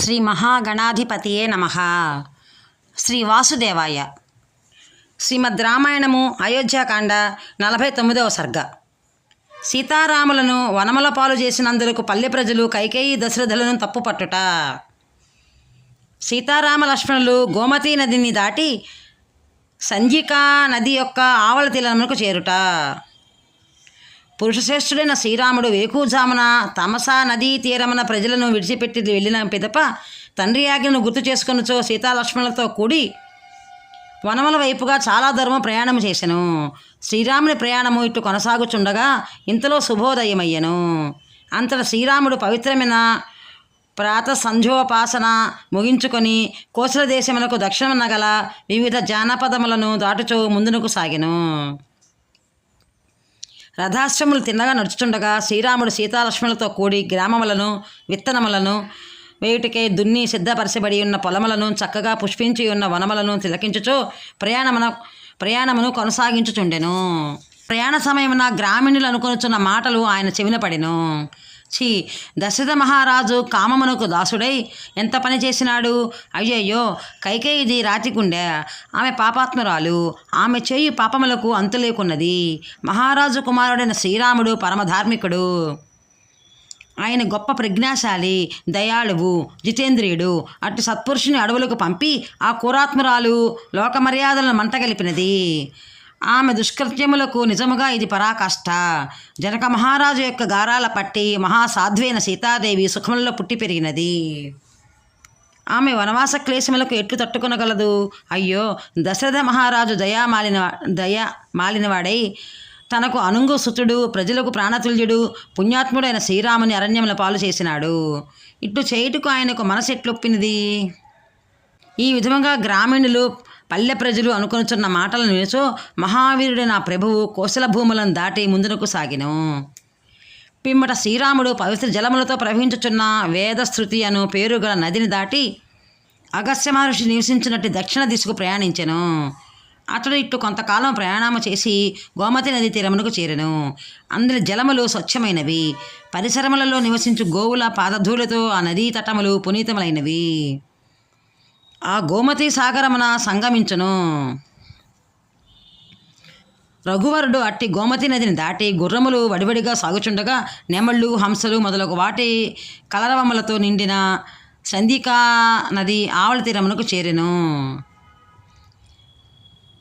శ్రీ మహాగణాధిపతియే నమ. శ్రీ వాసుదేవాయ. శ్రీమద్ రామాయణము అయోధ్యాకాండ నలభై తొమ్మిదవ సర్గ. సీతారాములను వనముల పాలు చేసినందులకు పల్లె ప్రజలు కైకేయి దశరథులను తప్పుపట్టుట. సీతారామ లక్ష్మణులు గోమతీ నదిని దాటి సంజికా నది యొక్క ఆవల తీరములకు చేరుట. పురుషశ్రేష్ఠుడైన శ్రీరాముడు వేకూజామున తమసా నదీ తీరమున ప్రజలను విడిచిపెట్టి వెళ్ళిన పిదప తండ్రి ఆజ్ఞను గుర్తు చేసుకొనుచో సీతాలక్ష్మణులతో కూడి వనముల వైపుగా చాలా దూరము ప్రయాణం చేసెను. శ్రీరాముని ప్రయాణము ఇటు కొనసాగుచుండగా ఇంతలో శుభోదయమయ్యను. అంతట శ్రీరాముడు పవిత్రమైన ప్రాత సంధ్యోపాసన ముగించుకొని కోసల దేశములకు దక్షిణమున గల వివిధ జానపదములను దాటుచూ ముందునకు సాగెను. రథాశ్రములు తిన్నగా నడుచుచుండగా శ్రీరాముడు సీతాలక్ష్మణులతో కూడి గ్రామములను విత్తనములను వేయుటికై దున్ని సిద్ధపరచబడి ఉన్న పొలములను చక్కగా పుష్పించి ఉన్న వనములను తిలకించుచు ప్రయాణమున ప్రయాణమును కొనసాగించుచుండెను. ప్రయాణ సమయమున గ్రామీణులు అనుకొనుచున్న మాటలు ఆయన చెవిన పడెను. ఛీ దశరథ మహారాజు కామమునకు దాసుడై ఎంత పని చేసినాడు? అయ్యయ్యో కైకేయిది రాతికుండె ఆమె పాపాత్మురాలు. ఆమె చేయి పాపములకు అంతు లేకున్నది. మహారాజు కుమారుడైన శ్రీరాముడు పరమధార్మికుడు. ఆయన గొప్ప ప్రజ్ఞాశాలి దయాళువు జితేంద్రియుడు. అటు సత్పురుషుని అడవులకు పంపి ఆ కూరాత్మురాలు లోకమర్యాదలను మంటగలిపినది ఆమె దుష్కృత్యములకు నిజముగా ఇది పరాకాష్ట. జనక మహారాజు యొక్క గారాల పట్టి మహాసాధ్వైన సీతాదేవి సుఖములలో పుట్టి పెరిగినది. ఆమె వనవాస క్లేశములకు ఎట్లు తట్టుకునగలదు? అయ్యో దశరథ మహారాజు దయా మాలిన దయా మాలినవాడై తనకు అనుంగు సుతుడు ప్రజలకు ప్రాణతుల్యుడు పుణ్యాత్ముడైన శ్రీరాముని అరణ్యముల పాలు చేసినాడు. ఇట్లు చేయుటకు ఆయనకు మనసు ఎట్లొప్పినది ఈ విధముగా గ్రామీణులు పల్లె ప్రజలు అనుకొనుచున్న మాటలను వినచో మహావీరుడు నా ప్రభువు కోసల భూములను దాటి ముందునకు సాగిను. పిమ్మట శ్రీరాముడు పవిత్ర జలములతో ప్రవహించుచున్న వేదశ్రుతి అను పేరు గల నదిని దాటి అగస్త్య మహర్షి నివసించినట్టు దక్షిణ దిశకు ప్రయాణించెను. అతడు ఇట్లు కొంతకాలం ప్రయాణము చేసి గోమతి నది తీరమునకు చేరెను. అందులో జలములు స్వచ్ఛమైనవి. పరిసరములలో నివసించు గోవుల పాదధూలతో ఆ నదీ తటములు పునీతములైనవి. ఆ గోమతి సాగరమున సంగమించును. రఘువరుడు అట్టి గోమతి నదిని దాటి గుర్రములు వడివడిగా సాగుచుండగా నెమళ్ళు హంసలు మొదలగు వాటి కలరవములతో నిండిన సంధికా నది ఆవల తీరమునకు చేరెను.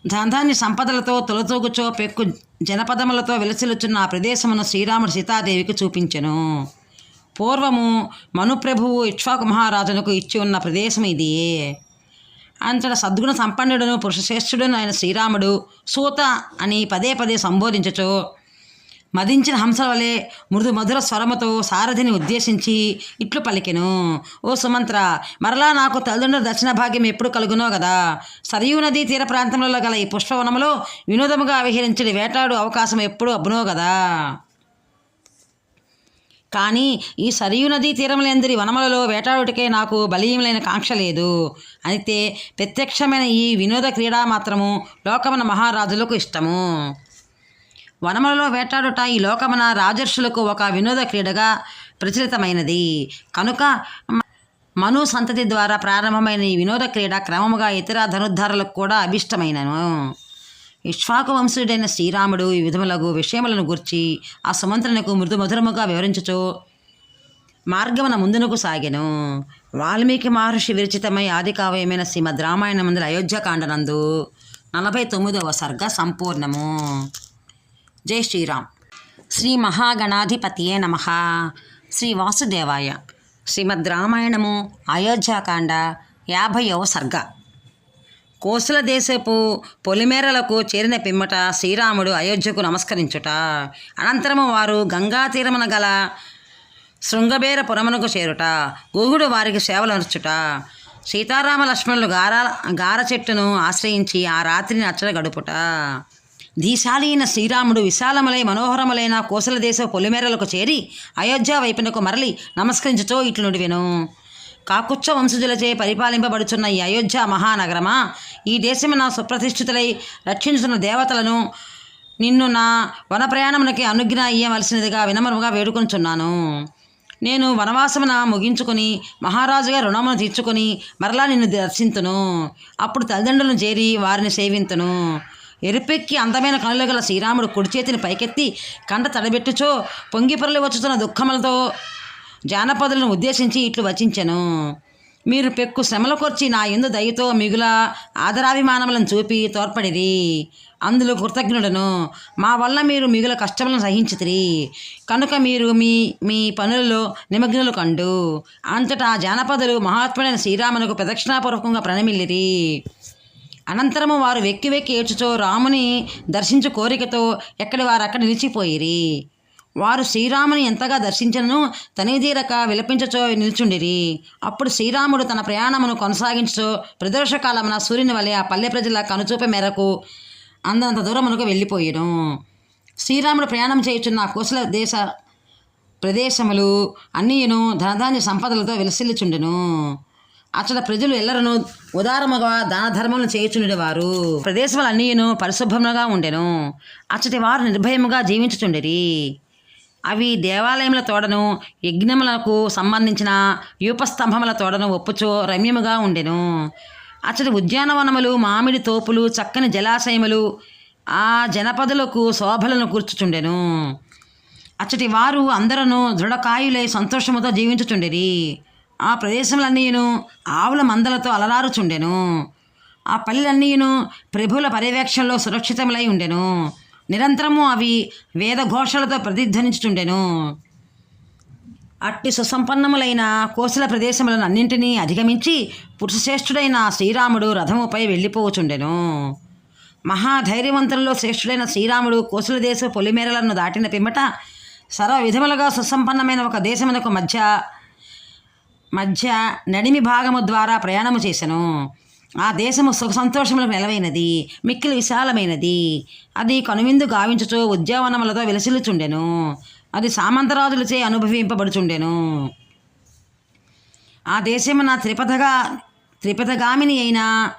ధనధాన్య సంపదలతో తొలతూగుచో పెక్కు జనపదములతో వెలసిలుచున్న ఆ ప్రదేశమును శ్రీరాముడు సీతాదేవికి చూపించెను. పూర్వము మనుప్రభువు ఇక్ష్వాకు మహారాజునకు ఇచ్చి ఉన్న ప్రదేశం ఇది. అంతట సద్గుణ సంపన్నుడును పురుషశ్రేష్ఠుడును ఆయన శ్రీరాముడు సూత అని పదే పదే సంబోధించచో. మదించిన హంసల వలె మృదు మధుర స్వరముతో సారథిని ఉద్దేశించి ఇట్లు పలికెను. ఓ సుమంత్ర మరలా నాకు తల్లిదండ్రుల దర్శన భాగ్యం ఎప్పుడు కలుగునో కదా సరయూ నదీ తీర ప్రాంతంలో గల ఈ పుష్పవనములో వినోదముగా విహరించడి వేటాడు అవకాశం ఎప్పుడు అబ్బునో కదా కానీ ఈ సరియు నదీ తీరములందరి వనములలో వేటాడుటకే నాకు బలీయములైన కాంక్ష లేదు. అయితే ప్రత్యక్షమైన ఈ వినోద క్రీడ మాత్రము లోకమున మహారాజులకు ఇష్టము. వనములలో వేటాడుట ఈ లోకమున రాజర్షులకు ఒక వినోద క్రీడగా ప్రచలితమైనది కనుక మను సంతతి ద్వారా ప్రారంభమైన ఈ వినోద క్రీడ క్రమముగా ఇతర ధనుర్ధారులకు కూడా అభిష్టమైనను. ఇక్ష్వాకవంశుడైన శ్రీరాముడు ఈ విధములగు విషయములను గుర్చి ఆ సుమంత్రునకు మృదు మధురముగా వివరించుచు మార్గమున ముందునకు సాగెను. వాల్మీకి మహర్షి విరచితమై ఆది కావ్యమైన శ్రీమద్ రామాయణమందుల అయోధ్యకాండనందు నలభై తొమ్మిదవ సర్గ సంపూర్ణము. జై శ్రీరామ్. శ్రీ మహాగణాధిపతియే నమ. శ్రీ వాసుదేవాయ. శ్రీమద్ రామాయణము అయోధ్యాకాండ యాభైవ సర్గ. కోసల దేశపు పొలిమేరలకు చేరిన పిమ్మట శ్రీరాముడు అయోధ్యకు నమస్కరించుట. అనంతరము వారు గంగా తీరమున గల శృంగబేరపురమునకు చేరుట. గూగుడు వారికి సేవలర్చుట సీతారామ లక్ష్మణులు గార గార చెట్టును ఆశ్రయించి ఆ రాత్రిని అచ్చట గడుపుట. దీశాలీన శ్రీరాముడు విశాలములై మనోహరములైన కోసల దేశ పొలిమేరలకు చేరి అయోధ్య వైపునకు మరలి నమస్కరించుతో ఇట్లు నుడివెను కాకుచ్చ వంశజులచే పరిపాలింపబడుచున్న ఈ అయోధ్య మహానగరమా? ఈ దేశమున సుప్రతిష్ఠితులై రక్షించుతున్న దేవతలను నిన్ను నా వన ప్రయాణమునకి అనుజ్ఞ ఇయ్యవలసినదిగా వినమ్రముగా వేడుకొనిచున్నాను నేను వనవాసమున ముగించుకొని మహారాజుగా రుణమును తీర్చుకొని మరలా నిన్ను దర్శింతును. అప్పుడు తల్లిదండ్రులను చేరి వారిని సేవింతును. ఎరుపెక్కి అందమైన కనులు గల శ్రీరాముడు కుడిచేతిని పైకెత్తి కంట తడబెట్టుచో పొంగిపొరలి వచ్చుతున్న దుఃఖములతో జానపదులను ఉద్దేశించి ఇట్లు వచించెను. మీరు పెక్కు శ్రమల కొర్చి నా ఎందు దయతో మిగుల ఆదరాభిమానములను చూపి తోడ్పడిరి అందులో కృతజ్ఞుడను. మా వల్ల మీరు మిగుల కష్టములను సహించితిరి. కనుక మీరు మీ మీ పనులలో నిమగ్నులు కండు. అంతటా జానపదులు మహాత్ముడైన శ్రీరామునకు ప్రదక్షిణాపూర్వకంగా ప్రణమిల్లిరి. అనంతరము వారు వెక్కి వెక్కి ఏడ్చుచో రాముని దర్శించు కోరికతో ఎక్కడి వారు అక్కడ నిలిచిపోయిరి. వారు శ్రీరాముని ఎంతగా దర్శించను తనిదీరక విలపించచో నిల్చుండిరి. అప్పుడు శ్రీరాముడు తన ప్రయాణమును కొనసాగించు ప్రదర్శకాలమున సూర్యుని వలె ఆ పల్లె ప్రజల కనుచూప మేరకు అందంత దూరమునకు వెళ్ళిపోయాను. శ్రీరాముడు ప్రయాణం చేయుచున్న కోసల దేశ ప్రదేశములు అన్నీయును ధనధాన్య సంపదలతో విలసిల్లుచుండెను. అచ్చట ప్రజలు ఎల్లరను ఉదారముగా దాన ధర్మములు చేయుచుండేవారు ప్రదేశములు అన్నీయును పరిశుభ్రముగా ఉండెను. అచ్చటి వారు నిర్భయముగా జీవించుచుండిరి. అవి దేవాలయముల తోడను యజ్ఞములకు సంబంధించిన యూపస్తంభముల తోడను ఒప్పుచో రమ్యముగా ఉండెను. అచ్చటి ఉద్యానవనములు మామిడి తోపులు చక్కని జలాశయములు ఆ జనపదులకు శోభలను కూర్చుచుండెను. అచ్చటి వారు అందరూ దృఢకాయులై సంతోషముతో జీవించుచుండిరి. ఆ ప్రదేశములన్నీను ఆవుల మందలతో అలరారుచుండెను. ఆ పల్లెలన్నీను ప్రభుల పర్యవేక్షణలో సురక్షితములై ఉండెను. నిరంతరము అవి వేదఘోషలతో ప్రతిధ్వనించుచుండెను అట్టి సుసంపన్నములైన కోసల ప్రదేశములను అన్నింటినీ అధిగమించి పురుషశ్రేష్ఠుడైన శ్రీరాముడు రథముపై వెళ్ళిపోవచుండెను మహాధైర్యవంతులలో శ్రేష్ఠుడైన శ్రీరాముడు కోసల దేశ పొలిమేరలను దాటిన పిమ్మట సర్వ విధములుగా సుసంపన్నమైన ఒక దేశమునకు మధ్య మధ్య నడిమి భాగము ద్వారా ప్రయాణము చేశాను ఆ దేశము సుఖ సంతోషములకు నెలవైనది మిక్కిలి విశాలమైనది. అది కనువిందు గావించుచు ఉద్యావనములతో విలసిల్లుచుండెను. అది సామంతరాజులచే అనుభవింపబడుచుండెను. ఆ దేశము నా త్రిపథగా త్రిపథగామిని అయిన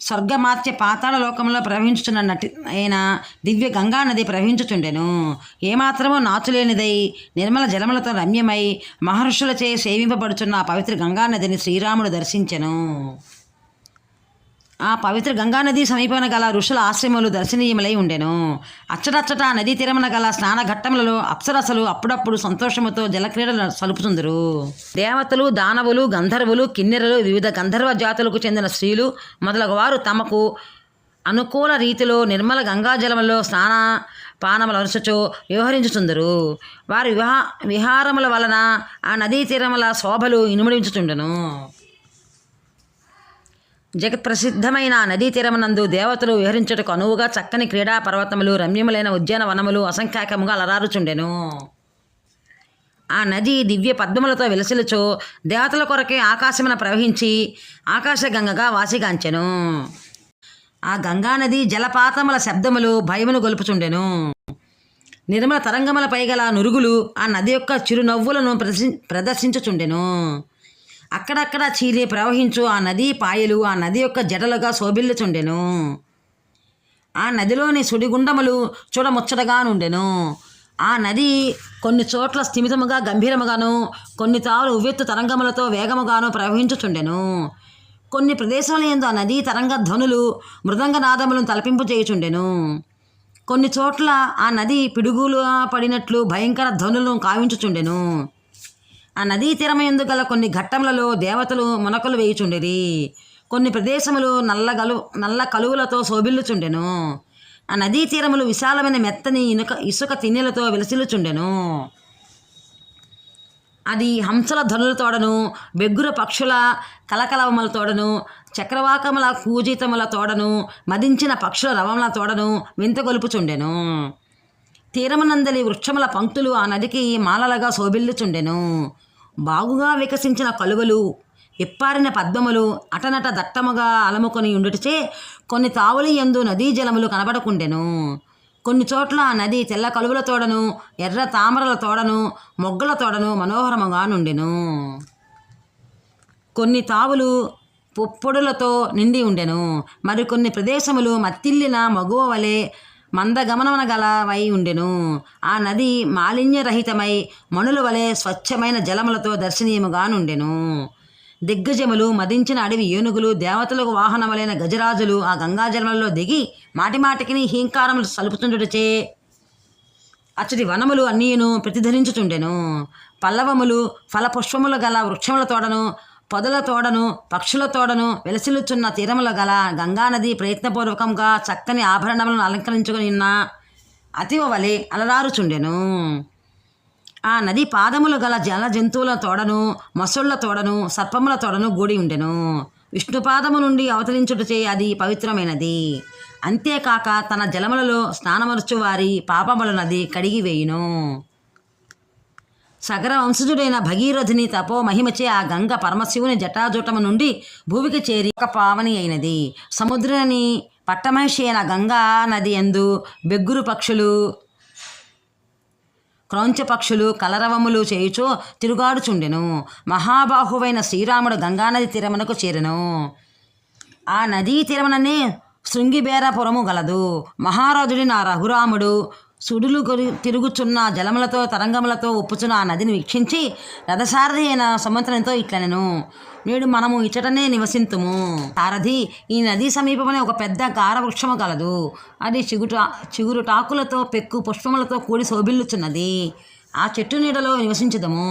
స్వర్గమాత్య పాతాళ లోకంలో ప్రవహించుచున్న నటి అయిన దివ్య గంగా నది ప్రవహించుచుండెను. ఏమాత్రమో నాచులేనిదై నిర్మల జలములతో రమ్యమై మహర్షులచే సేవింపబడుచున్న ఆ పవిత్ర గంగా నదిని శ్రీరాముడు దర్శించెను. ఆ పవిత్ర గంగానది సమీపమున గల ఋషుల ఆశ్రయములు దర్శనీయములై ఉండెను. అచ్చటచ్చట నదీ తీరమున గల స్నాన ఘట్టములలో అప్సరసలు అప్పుడప్పుడు సంతోషముతో జలక్రీడలు సలుపుతుందరు దేవతలు దానవులు గంధర్వులు కిన్నెరలు వివిధ గంధర్వ జాతులకు చెందిన స్త్రీలు మొదలగువారు తమకు అనుకూల రీతిలో నిర్మల గంగాజలములో స్నాన పానములు అరుచుచు వ్యవహరించుచుందరు. వారి విహా విహారముల వలన ఆ నదీ తీరముల శోభలు ఇనుమడించుచుండెను. జగత్ ప్రసిద్ధమైన ఆ నదీ తీరమునందు దేవతలు విహరించుటకు అనువుగా చక్కని క్రీడా పర్వతములు రమ్యములైన ఉద్యానవనములు అసంఖ్యాకముగా అలరారుచుండెను. ఆ నది దివ్య పద్మములతో విలసిలుచు దేవతల కొరకే ఆకాశమున ప్రవహించి ఆకాశగంగగా వాసిగాంచెను. ఆ గంగానది జలపాతముల శబ్దములు భయమును గొలుపుచుండెను. నిర్మల తరంగములపై గల నురుగులు ఆ నది యొక్క చిరునవ్వులను ప్రదర్శి ప్రదర్శించుచుండెను. అక్కడక్కడ చీరే ప్రవహించు ఆ నదీ పాయలు ఆ నది యొక్క జడలుగా శోభిల్లుచుండెను. ఆ నదిలోని సుడిగుండములు చూడముచ్చటగా నుండెను. ఆ నది కొన్ని చోట్ల స్థిమితముగా గంభీరముగాను కొన్ని తావులు ఉవ్వెత్తు తరంగములతో వేగముగాను ప్రవహించుచుండెను. కొన్ని ప్రదేశాల ఎందు ఆ నదీ తరంగ ధ్వనులు మృదంగనాదములను తలపింపు చేయుచుండెను. కొన్ని చోట్ల ఆ నది పిడుగులు పడినట్లు భయంకర ధ్వనులను కావించుచుండెను. ఆ నదీ తీరమయందు గల కొన్ని ఘట్టములలో దేవతలు మునకలు వేయుచుండిరి. కొన్ని ప్రదేశములు నల్ల గలు నల్ల కలువులతో శోభిల్లుచుండెను. ఆ నదీ తీరములు విశాలమైన మెత్తని ఇనుక ఇసుక తిన్నెలతో విలసిల్లుచుండెను. అది హంసల ధనులతోడను బెగ్గుర పక్షుల కలకలవముల తోడను చక్రవాకముల కూజితముల తోడను మదించిన పక్షుల రవముల తోడను వింతగొలుపుచుండెను తీరమునందలి వృక్షముల పంక్తులు ఆ నదికి మాలలుగా శోభిల్లుచుండెను. బాగుగా వికసించిన కలువలు ఇప్పారిన పద్మములు అటనట దట్టముగా అలముకొని ఉండుటచే కొన్ని తావులి యందు నదీ జలములు కనబడకుండెను. కొన్ని చోట్ల ఆ నది తెల్ల కలువల తోడను ఎర్ర తామరల తోడను మొగ్గల తోడను మనోహరముగా నుండెను. కొన్ని తావులు పుప్పొడులతో నిండి ఉండెను. మరికొన్ని ప్రదేశములు మత్తిల్లిన మగువ వలె మందగమనమున గలవై ఉండెను ఆ నది మాలిన్యరహితమై మణుల వలె స్వచ్ఛమైన జలములతో దర్శనీయముగా నుండెను దిగ్గజములు మదించిన అడవి ఏనుగులు దేవతలకు వాహనములైన గజరాజులు ఆ గంగాజలములలో దిగి మాటిమాటికి హీంకారములు సలుపుతుండుటచే అచ్చటి వనములు అన్నీను ప్రతిధ్వనించుచుండెను. పల్లవములు ఫలపుష్పములు గల వృక్షముల తోడను పొదల తోడను పక్షుల తోడను వెలసిల్లుచున్న తీరముల గల గంగానది ప్రయత్నపూర్వకంగా చక్కని ఆభరణములను అలంకరించుకుని ఉన్న అతివ వలె అలరారుచుండెను. ఆ నది పాదములు గల జల జంతువుల తోడను మొసళ్ళ తోడను సర్పముల తోడను గూడి ఉండెను. విష్ణుపాదము నుండి అవతరించుటచే అది పవిత్రమైనది. అంతేకాక తన జలములలో స్నానమరుచు వారి పాపముల నది కడిగివేయును సగర వంశజుడైన భగీరథుని తపో మహిమచే ఆ గంగ పరమశివుని జటాజుటము నుండి భూమికి చేరి ఒక పావని అయినది. సముద్రని పట్టమహిషి అయిన గంగా నది ఎందు బెగ్గురు పక్షులు క్రౌంచ పక్షులు కలరవములు చేయుచు తిరుగాడుచుండెను. మహాబాహువైన శ్రీరాముడు గంగానది తీరమునకు చేరెను. ఆ నదీ తీరముననే శృంగిబేరపురము గలదు. మహారాజుడి నా రఘురాముడు సుడులు తిరుగుచున్న జలములతో తరంగములతో ఉప్పుచున్న ఆ నదిని వీక్షించి రథసారథి అయిన సముద్రంతో ఇట్లనెను నేడు మనము ఇచ్చటనే నివసింతుము. సారథి ఈ నదీ సమీపమనే ఒక పెద్ద గారవృక్షము కలదు అది చిగుట చిగురుటాకులతో పెక్కు పుష్పములతో కూడి శోభిల్లుచున్నది. ఆ చెట్టు నీడలో నివసించదము.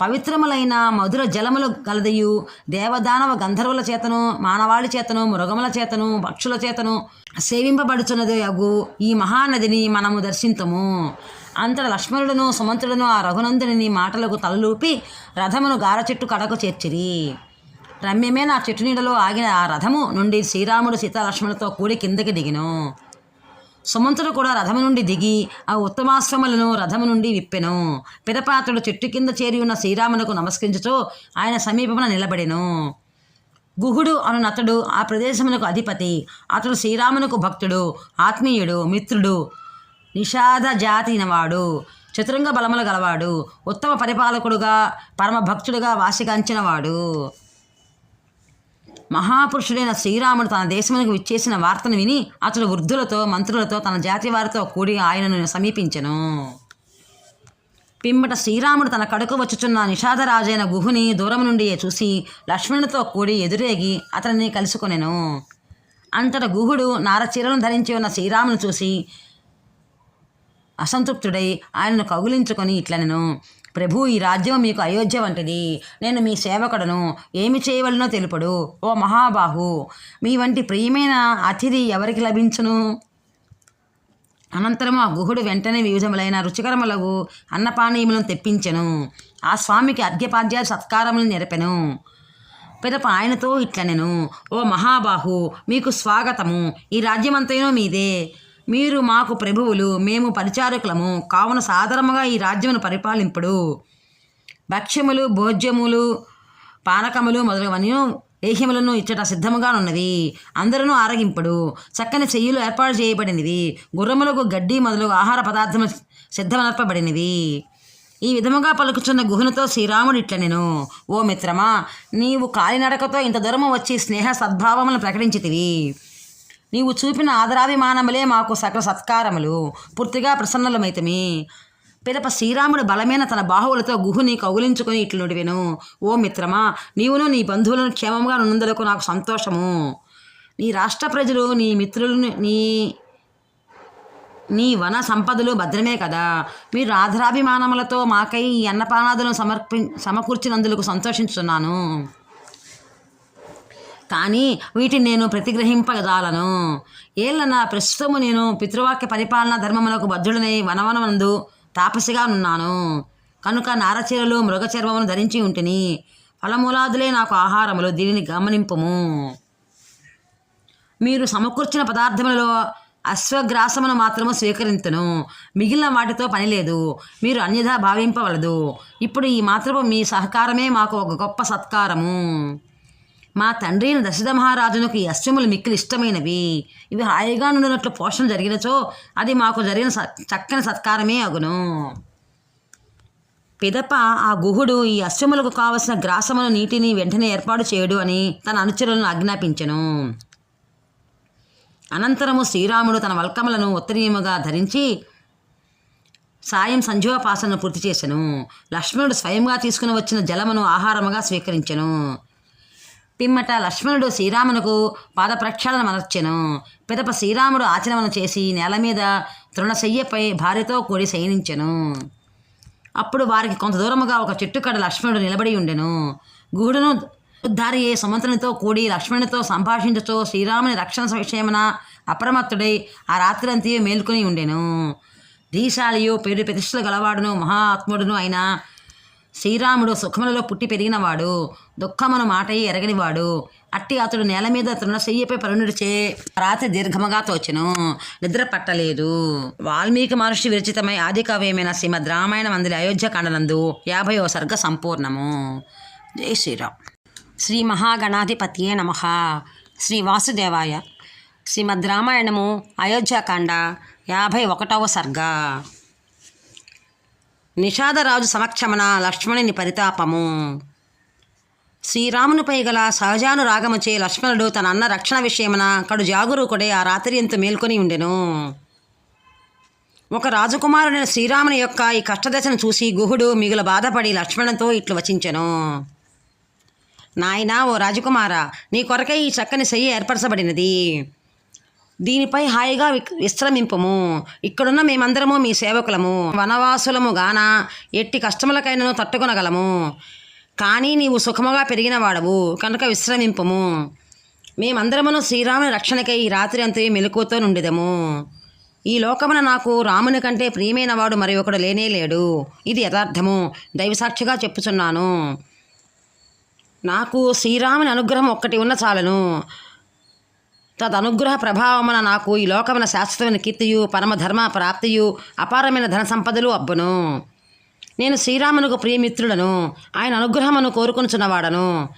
పవిత్రములైన మధుర జలములు కలదయు దేవదానవ గంధర్వుల చేతను మానవాళి చేతను మృగముల చేతను పక్షుల చేతను సేవింపబడుచున్నది అగు ఈ మహానదిని మనము దర్శింతము. అంతట లక్ష్మణుడును సుమంతుడును ఆ రఘునందుని మాటలకు తలలూపి రథమును గార చెట్టు కడకు చేర్చిరి. రమ్యమైన ఆ చెట్టు నీడలో ఆగిన ఆ రథము నుండి శ్రీరాముడు సీతాలక్ష్మణులతో కూడి కిందకి దిగిను. సుమంతుడు కూడా రథము నుండి దిగి ఆ ఉత్తమాశ్వములను రథము నుండి విప్పెను. పిదపాత్రుడు చెట్టు కింద చేరి ఉన్న శ్రీరామునకు నమస్కరించుతూ ఆయన సమీపమున నిలబడెను. గుహుడు అనునతడు ఆ ప్రదేశమునకు అధిపతి. అతడు శ్రీరామునకు భక్తుడు ఆత్మీయుడు మిత్రుడు నిషాద జాతినవాడు చతురంగ బలములు గలవాడు ఉత్తమ పరిపాలకుడుగా పరమభక్తుడుగా వాసిగాంచినవాడు. మహాపురుషుడైన శ్రీరాముడు తన దేశమునకు విచ్చేసిన వార్తను విని అతడు వృద్ధులతో మంత్రులతో తన జాతి వారితో కూడి ఆయనను సమీపించెను. పిమ్మట శ్రీరాముడు తన కడుకు వచ్చుచున్న నిషాదరాజైన గుహుని దూరం నుండి చూసి లక్ష్మణునితో కూడి ఎదురేగి అతనిని కలుసుకొనెను. అంతట గుహుడు నారచీరలను ధరించి ఉన్న శ్రీరామును చూసి అసంతృప్తుడై ఆయనను కౌగులించుకొని ఇట్లనెను. ప్రభు ఈ రాజ్యం మీకు అయోధ్య వంటిది. నేను మీ సేవకుడను. ఏమి చేయవలనో తెలుపడు. ఓ మహాబాహు మీ వంటి ప్రియమైన అతిథి ఎవరికి లభించును? అనంతరం ఆ గుహుడు వెంటనే వివిధములైన రుచికరములకు అన్నపానీయములను తెప్పించెను. ఆ స్వామికి అర్ఘ్యపాద్యాలు సత్కారములను నెరపెను. పిదప ఆయనతో ఇట్లనెను. ఓ మహాబాహు మీకు స్వాగతము. ఈ రాజ్యమంతైనో మీదే. మీరు మాకు ప్రభువులు మేము పరిచారకులము. కావున సాధారణంగా ఈ రాజ్యమును పరిపాలింపుడు. భక్ష్యములు భోజ్యములు పానకములు మొదలవన్నీ దేహములను ఇచ్చట సిద్ధముగా ఉన్నవి అందరూ ఆరగింపుడు. చక్కని చెయ్యులు ఏర్పాటు చేయబడినవి. గుర్రములకు గడ్డి మొదలగు ఆహార పదార్థములు సిద్ధమనర్పబడినవి. ఈ విధముగా పలుకుచున్న గుహనుతో శ్రీరాముడు ఇట్లనెను. ఓ మిత్రమా నీవు కాలినడకతో ఇంత దూరము వచ్చి స్నేహ సద్భావములను ప్రకటించితివి. నీవు చూపిన ఆదరాభిమానములే మాకు సకల సత్కారములు. పూర్తిగా ప్రసన్నలమైతమి. పిదప శ్రీరాముడు బలమైన తన బాహువులతో గుహుని కౌగులించుకుని ఇట్లు నుడివెను. ఓ మిత్రమా నీవును నీ బంధువులను క్షేమంగా ఉన్నందులకు నాకు సంతోషము. నీ రాష్ట్ర ప్రజలు నీ మిత్రులను నీ నీ వన సంపదలు భద్రమే కదా. మీరు ఆధరాభిమానములతో మాకై ఈ అన్నపానాదులను సమర్పి సమకూర్చినందులకు సంతోషించున్నాను కానీ వీటిని నేను ప్రతిగ్రహింపగదాలను. ఏళ్ళన ప్రస్తుతము నేను పితృవాక్య పరిపాలన ధర్మములకు బద్ధుడనై వనవనమందు తాపసిగా ఉన్నాను కనుక నారచీరలు మృగచర్మమును ధరించి ఉంటిని. ఫలమూలాదులే నాకు ఆహారములు దీనిని గమనింపము. మీరు సమకూర్చిన పదార్థములలో అశ్వగ్రాసమును మాత్రము స్వీకరించను మిగిలిన వాటితో పని లేదు. మీరు అన్యథా భావింపవలదు. ఇప్పుడు ఈ మాత్రము మీ సహకారమే మాకు ఒక గొప్ప సత్కారము. మా తండ్రి అయిన దశరథ మహారాజునకు ఈ అశ్వములు మిక్కిలి ఇష్టమైనవి. ఇవి హాయిగా నుండినట్లు పోషణ జరిగినచో అది మాకు జరిగిన స- చక్కని సత్కారమే అగును. పిదప ఆ గుహుడు ఈ అశ్వములకు కావలసిన గ్రాసమును నీటిని వెంటనే ఏర్పాటు చేయడు అని తన అనుచరులను ఆజ్ఞాపించెను. అనంతరము శ్రీరాముడు తన వల్కములను ఉత్తరీయముగా ధరించి సాయం సంజీవపాసనను పూర్తి చేసెను. లక్ష్మణుడు స్వయంగా తీసుకుని వచ్చిన జలమును ఆహారముగా స్వీకరించెను. పిమ్మట లక్ష్మణుడు శ్రీరామునకు పాద ప్రక్షాళన మనర్చెను పిదప శ్రీరాముడు ఆచరణను చేసి నేల మీద తృణశయ్యపై భార్యతో కూడి శయనించెను. అప్పుడు వారికి కొంత దూరముగా ఒక చెట్టు కడ లక్ష్మణుడు నిలబడి ఉండెను. గుహుడును ఉద్ధారి సుమంత్రునితో కూడి లక్ష్మణునితో సంభాషించుచో శ్రీరాముని రక్షణ విషయమున అప్రమత్తుడై ఆ రాత్రంతా మేల్కొని ఉండెను. ధీశాలియు పేరు ప్రతిష్టలు గలవాడును మహాత్ముడును అయిన శ్రీరాముడు సుఖములలో పుట్టి పెరిగినవాడు దుఃఖమును మాటయి ఎరగనివాడు. అట్టి అతడు నేల మీద తృణశయ్యపై పరుణుడిచే రాత్రి దీర్ఘముగా తోచెను. నిద్ర పట్టలేదు. వాల్మీకి మహర్షి విరచితమై ఆది కావ్యమైన శ్రీమద్ రామాయణ మందిరి అయోధ్యకాండనందు యాభైవ సర్గ సంపూర్ణము. జై శ్రీరామ్. శ్రీ మహాగణాధిపతియే నమ. శ్రీ వాసుదేవాయ. శ్రీమద్ రామాయణము అయోధ్యాకాండ యాభై ఒకటవ సర్గ. నిషాదరాజు సమక్షమన లక్ష్మణుని పరితాపము. శ్రీరామునిపై గల సహజానురాగముచే లక్ష్మణుడు తన అన్న రక్షణ విషయమున కడు జాగరూకుడే ఆ రాత్రి ఎంత మేల్కొని ఉండెను. ఒక రాజకుమారుడైన శ్రీరాముని యొక్క ఈ కష్టదశను చూసి గుహుడు మిగుల బాధపడి లక్ష్మణంతో ఇట్లు వచించెను. నాయనా ఓ రాజకుమార నీ కొరకై ఈ చక్కని శయ్య ఏర్పరచబడినది. దీనిపై హాయిగా విక్- ఇక్కడున్న మేమందరము మీ సేవకులము. వనవాసులము గాన ఎట్టి కష్టములకైనను తట్టుకొనగలము. కానీ నీవు సుఖముగా పెరిగిన వాడవు కనుక విశ్రమింపము. మేమందరమును శ్రీరాముని రక్షణకై ఈ రాత్రి అంతే మెలకువతో నుండిదము. ఈ లోకమున నాకు రాముని కంటే ప్రియమైన వాడు మరి ఒకడు లేనే లేడు. ఇది యథార్థము. దైవసాక్షిగా చెప్పుచున్నాను. నాకు శ్రీరాముని అనుగ్రహం ఒక్కటి ఉన్న చాలను. తదనుగ్రహ ప్రభావమున నాకు ఈ లోకమున శాశ్వతమైన కీర్తియు పరమధర్మ ప్రాప్తియు అపారమైన ధన సంపదలు అబ్బును. నేను శ్రీరామునకు ప్రియమిత్రుడను ఆయన అనుగ్రహమును కోరుకునుచున్నవాడను.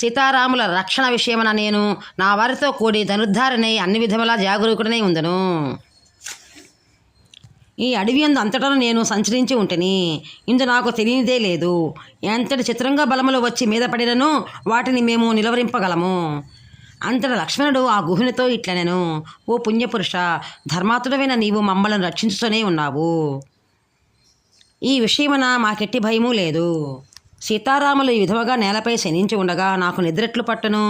సీతారాముల రక్షణ విషయమున నేను నా వారితో కూడి ధనుర్ధారణై అన్ని విధములా జాగరూకుడనై ఉందను. ఈ అడవి అందు అంతటను నేను సంచరించి ఉంటని. ఇందు నాకు తెలియనిదే లేదు. ఎంతటి చిత్రంగా బలములు వచ్చి మీద పడినను వాటిని మేము నిలవరింపగలము. అంతట లక్ష్మణుడు ఆ గుహునితో ఇట్లనెను ఓ పుణ్యపురుష ధర్మాతుడమైన నీవు మమ్మల్ని రక్షించుతూనే ఉన్నావు. ఈ విషయమున మాకెట్టి భయమూ లేదు. సీతారాములు ఈ విధముగా నేలపై శనించి ఉండగా నాకు నిద్రెట్లు పట్టును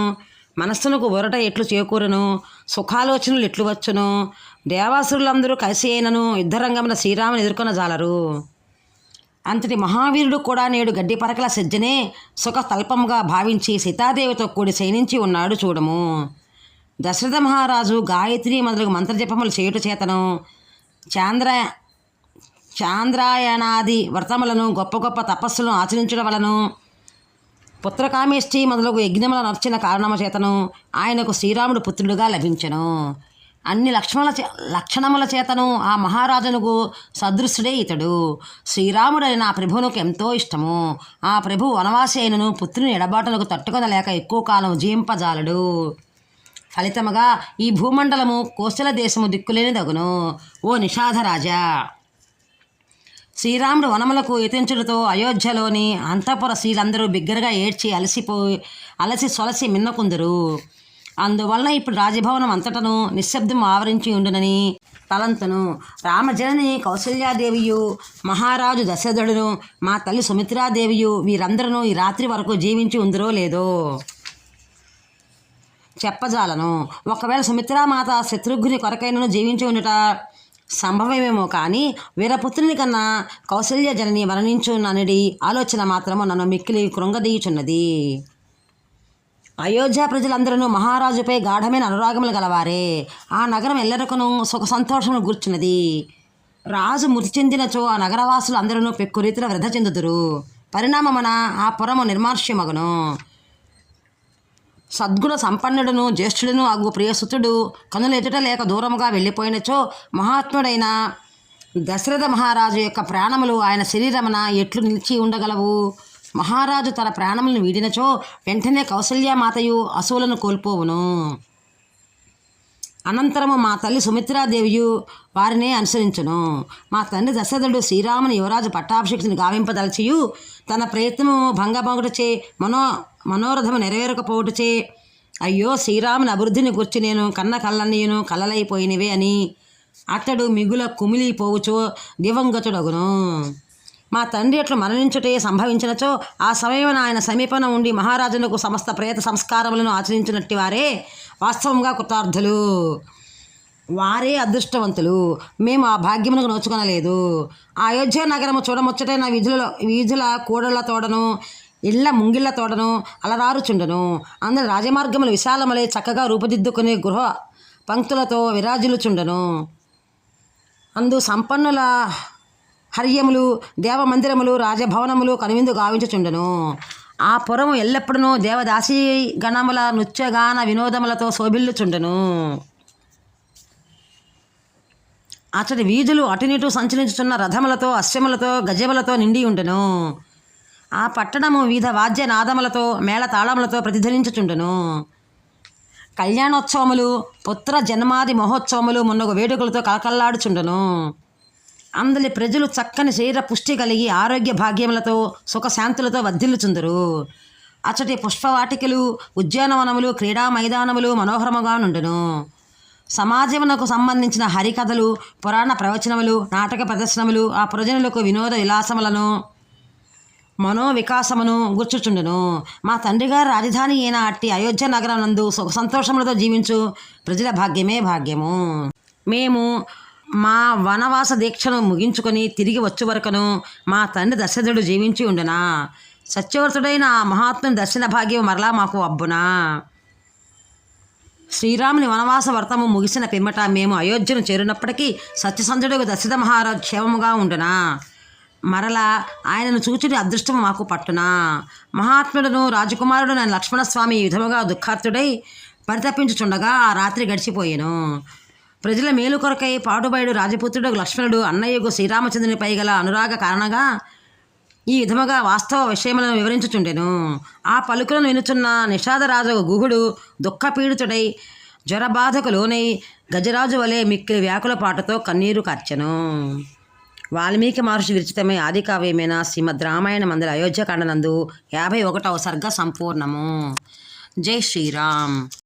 మనస్సునకు ఉరట ఎట్లు చేకూరును సుఖాలోచనలు ఎట్లు వచ్చును దేవాసురులందరూ కలిసి అయినను యుద్ధరంగమున శ్రీరాముని ఎదుర్కొన జాలరు అంతటి మహావీరుడు కూడా నేడు గడ్డి పరకల సజ్జనే సుఖ తల్పముగా భావించి సీతాదేవితో కూడి శయనించి ఉన్నాడు చూడము. దశరథ మహారాజు గాయత్రి మొదలగు మంత్రజపములు చేయుట చేతను చాంద్ర చాంద్రాయణాది వ్రతములను గొప్ప గొప్ప తపస్సులను ఆచరించడం వలను పుత్రకామేష్టి మొదలగు యజ్ఞముల నర్చిన కారణము చేతను ఆయనకు శ్రీరాముడు పుత్రుడుగా లభించెను. అన్ని లక్ష్మణ చే లక్షణముల చేతను ఆ మహారాజునకు సదృశుడే ఇతడు. శ్రీరాముడని నా ప్రభువునకు ఎంతో ఇష్టము. ఆ ప్రభు వనవాసి అయినను పుత్రుని ఎడబాటునకు తట్టుకొనలేక ఎక్కువ కాలం జీవింపజాలడు. ఫలితముగా ఈ భూమండలము కోశల దేశము దిక్కులేని దగును ఓ నిషాధరాజా శ్రీరాముడు వనములకు యతించుడితో అయోధ్యలోని అంతఃపుర స్త్రీలందరూ బిగ్గరగా ఏడ్చి అలసిపోయి అలసి సొలసి మిన్నకుందురు. అందువలన ఇప్పుడు రాజభవనం అంతటను నిశ్శబ్దం ఆవరించి ఉండునని తలంతను రామజనని కౌసల్యాదేవియు మహారాజు దశరథుడును మా తల్లి సుమిత్రాదేవియు వీరందరూ ఈ రాత్రి వరకు జీవించి ఉందరో లేదో? చెప్పజాలను. ఒకవేళ సుమిత్రామాత శత్రుఘ్ని కొరకైనను జీవించి ఉండుట సంభవమేమో కానీ వీరపుత్రుని కన్నా కౌసల్య జనని మరణించుననిడి ఆలోచన మాత్రము నన్ను మిక్కిలి కృంగదీయుచున్నది. అయోధ్య ప్రజలందరూ మహారాజుపై గాఢమైన అనురాగములు గలవారే. ఆ నగరం ఎల్లరకును సుఖ సంతోషమును గూర్చున్నది రాజు మృతి చెందినచో ఆ నగరవాసులు అందరూ పెక్కు రీతిలో వృధ చెందుదురు. పరిణామమున ఆ పురము నిర్మార్ష్యమగును సద్గుణ సంపన్నుడును జ్యేష్ఠుడును అగు ప్రియసుతుడు కనులు ఎదుట లేక దూరముగా వెళ్ళిపోయినచో మహాత్ముడైన దశరథ మహారాజు యొక్క ప్రాణములు ఆయన శరీరమున ఎట్లు నిలిచి ఉండగలవు? మహారాజు తన ప్రాణములను వీడినచో వెంటనే కౌసల్యామాతయు అసువులను కోల్పోవును. అనంతరము మా తల్లి సుమిత్రాదేవియు వారినే అనుసరించును. మా తండ్రి దశరథుడు శ్రీరాముని యువరాజు పట్టాభిషేక్తుని గావింపదలచియు తన ప్రయత్నము భంగభంగుటచే మనో మనోరథము నెరవేరకపోవటచే అయ్యో శ్రీరాముని అభివృద్ధిని గుర్చి నేను కన్న కళ్ళన్నీయును కలలైపోయినవే అని అతడు మిగుల కుమిలిపోవుచో దివంగతుడగును. మా తండ్రి అట్లు మరణించుటే సంభవించినచో ఆ సమయమున ఆయన సమీపన ఉండి మహారాజునకు సమస్త ప్రేత సంస్కారములను ఆచరించినట్టు వారే వాస్తవంగా కృతార్థులు. వారే అదృష్టవంతులు. మేము ఆ భాగ్యమునకు నోచుకొనలేదు. ఆ అయోధ్య నగరము చూడముచ్చటైన వీధులలో వీధుల కూడళ్ళ తోడను ఇళ్ళ ముంగిళ్ళ తోడను అలరారుచుండను. అందరి రాజమార్గములు విశాలములై చక్కగా రూపుదిద్దుకునే గృహ పంక్తులతో విరాజులుచుండను అందు సంపన్నుల హర్యములు దేవమందిరములు రాజభవనములు కనువిందు గావించుచుండెను. ఆ పురము ఎల్లప్పుడూ దేవదాసి గణముల నృత్యగాన వినోదములతో శోభిల్లుచుండెను. అతడి వీధులు అటునిటు సంచరించుచున్న రథములతో అశ్వములతో గజములతో నిండి ఉండెను ఆ పట్టణము వివిధ వాద్య నాదములతో మేళతాళములతో ప్రతిధ్వనించుచుండెను. కళ్యాణోత్సవములు పుత్ర జన్మాది మహోత్సవములు మున్నగు వేడుకలతో కలకల్లాడుచుండెను. అందరి ప్రజలు చక్కని శరీర పుష్టి కలిగి ఆరోగ్య భాగ్యములతో సుఖశాంతులతో వర్ధిల్లుచుందరు. అచ్చటి పుష్పవాటికలు ఉద్యానవనములు క్రీడా మైదానములు మనోహరముగా నుండును. సమాజమునకు సంబంధించిన హరికథలు పురాణ ప్రవచనములు నాటక ప్రదర్శనములు ఆ ప్రజనులకు వినోద విలాసములను మనో వికాసమును గుర్చుచుండును మా తండ్రి గారి రాజధాని అయిన అట్టి అయోధ్య నగరం నందు సుఖ సంతోషములతో జీవించు ప్రజల భాగ్యమే భాగ్యము. మేము మా వనవాస దీక్షను ముగించుకొని తిరిగి వచ్చే వరకును మా తండ్రి దశరథుడు జీవించి ఉండునా? సత్యవర్తుడైన ఆ మహాత్ముని దర్శన భాగ్యం మరలా మాకు అబ్బునా? శ్రీరాముని వనవాస వ్రతము ముగిసిన పిమ్మట మేము అయోధ్యను చేరినప్పటికీ సత్యసంధుడు దశరథ మహారాజు క్షేమముగా ఉండునా? మరలా ఆయనను చూచుని అదృష్టము మాకు పట్టునా? మహాత్ముడును రాజకుమారుడు నన్ను లక్ష్మణస్వామి ఈ విధముగా దుఃఖార్తుడై పరితపించుచుండగా ఆ రాత్రి గడిచిపోయాను. ప్రజల మేలు కొరకై పాటుబయడు రాజపుత్రుడు లక్ష్మణుడు అన్నయ్యకు శ్రీరామచంద్రునిపై గల అనురాగ కారణంగా ఈ విధముగా వాస్తవ విషయములను వివరించుచుండెను. ఆ పలుకులను వినుచున్న నిషాదరాజు గుహుడు దుఃఖపీడితుడై జ్వరబాధకు లోనై గజరాజు వలె మిక్కిలి వ్యాకుల పాటతో కన్నీరు కార్చెను. వాల్మీకి మహర్షి విరచితమే ఆది కావ్యమైన శ్రీమద్ రామాయణ మందిర అయోధ్యకాండనందు యాభై ఒకటవ సర్గ సంపూర్ణము. జై శ్రీరామ్.